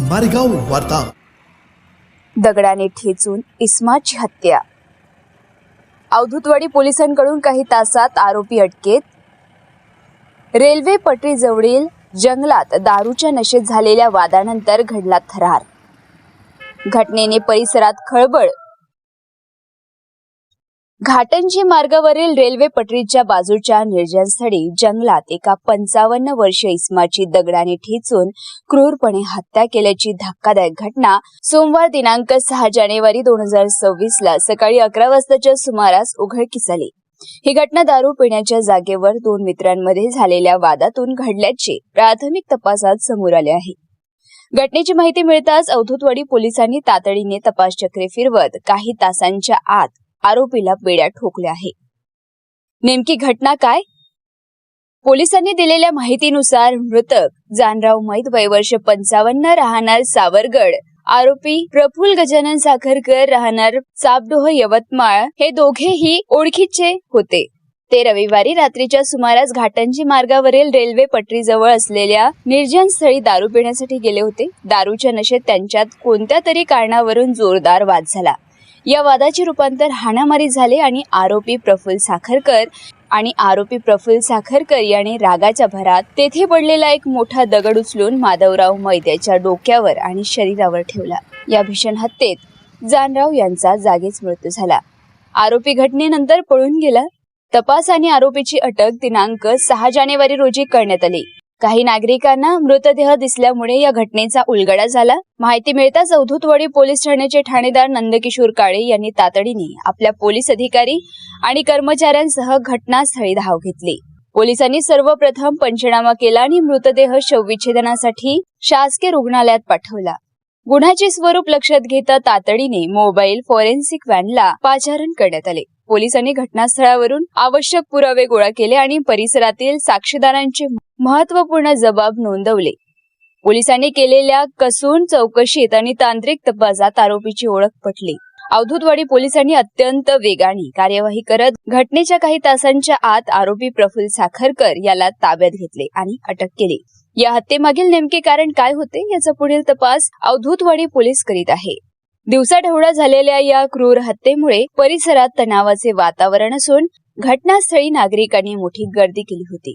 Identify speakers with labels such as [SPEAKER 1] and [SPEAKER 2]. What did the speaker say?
[SPEAKER 1] मारेगाव वार्ता.
[SPEAKER 2] दगडाने ठेचून इस्माची हत्या. अवधूतवाडी पोलिसांकडून काही तासात आरोपी अटकेत. रेल्वे पटरीजवळील जंगलात दारूच्या नशेत झालेल्या वादानंतर घडला थरार. घटनेने परिसरात खळबळ घाटंजी मार्गावरील रेल्वे पटरीच्या बाजूच्या निर्जनस्थळी जंगलात एका पंचावन्न वर्षीय इस्माची दगडाने ठेचून क्रूरपणे हत्या केल्याची धक्कादायक घटना सोमवार दिनांक सहा जानेवारी दोन हजार सव्वीस ला सकाळी अकरा वाजताच्या सुमारास उघडकीस आली. ही घटना दारू पिण्याच्या जागेवर दोन मित्रांमध्ये झालेल्या वादातून घडल्याचे प्राथमिक तपासात समोर आले आहे. घटनेची माहिती मिळताच अवधूतवाडी पोलिसांनी तातडीने तपास चक्रे फिरवत काही तासांच्या आत आरोपीला बेड्या ठोकल्या आहे नेमकी घटना काय? पोलिसांनी दिलेल्या माहितीनुसार मृतक जानराव मैत वयवर्ष पंचावन्न राहणार सावरगड. आरोपी प्रफुल्ल गजानन साखरकर राहणार चापडोह यवतमाळ हे दोघेही ओळखीचे होते. ते रविवारी रात्रीच्या सुमारास घाटंजी मार्गावरील रेल्वे पटरीजवळ असलेल्या निर्जन स्थळी दारू पिण्यासाठी गेले होते. दारूच्या नशेत त्यांच्यात कोणत्या तरी कारणावरून जोरदार वाद झाला. या वादाचे रूपांतर हाणामारी झाले आणि आरोपी प्रफुल्ल साखरकर आणि आरोपी प्रफुल्ल साखरकर याने रागाच्या भरात तेथे पडलेला एक मोठा दगड उचलून माधवराव मैद्याच्या डोक्यावर आणि शरीरावर ठेवला. या भीषण हत्येत जानराव यांचा जागीच मृत्यू झाला. आरोपी घटनेनंतर पळून गेला. तपास आणि आरोपीची अटक दिनांक सहा जानेवारी रोजी करण्यात आली. काही नागरिकांना मृतदेह दिसल्यामुळे या घटनेचा उलगडा झाला. माहिती मिळताच अवधूतवाडी पोलीस ठाण्याचे ठाणेदार नंदकिशोर काळे यांनी तातडीने आपल्या पोलीस अधिकारी आणि कर्मचाऱ्यांसह घटनास्थळी धाव घेतली. पोलिसांनी सर्वप्रथम पंचनामा केला आणि मृतदेह शवविच्छेदनासाठी शासकीय रुग्णालयात पाठवला. गुन्ह्याचे स्वरूप लक्षात घेता तातडीने मोबाईल फॉरेन्सिक व्हॅनला पाचारण करण्यात आले. पोलिसांनी घटनास्थळावरून आवश्यक पुरावे गोळा केले आणि परिसरातील साक्षीदारांचे महत्त्वपूर्ण जबाब नोंदवले. पोलिसांनी केलेल्या कसून चौकशीत आणि तांत्रिक तपासात आरोपीची ओळख पटली. अवधूतवाडी पोलिसांनी अत्यंत वेगाने कार्यवाही करत घटनेच्या काही तासांच्या आत आरोपी प्रफुल्ल साखरकर याला ताब्यात घेतले आणि अटक केली. या हत्येमागील नेमके कारण काय होते याचा पुढील तपास अवधूतवाडी पोलीस करीत आहे. दिवसाढवळा झालेल्या या क्रूर हत्येमुळे परिसरात तणावाचे वातावरण असून घटनास्थळी नागरिकांनी मोठी गर्दी केली होती.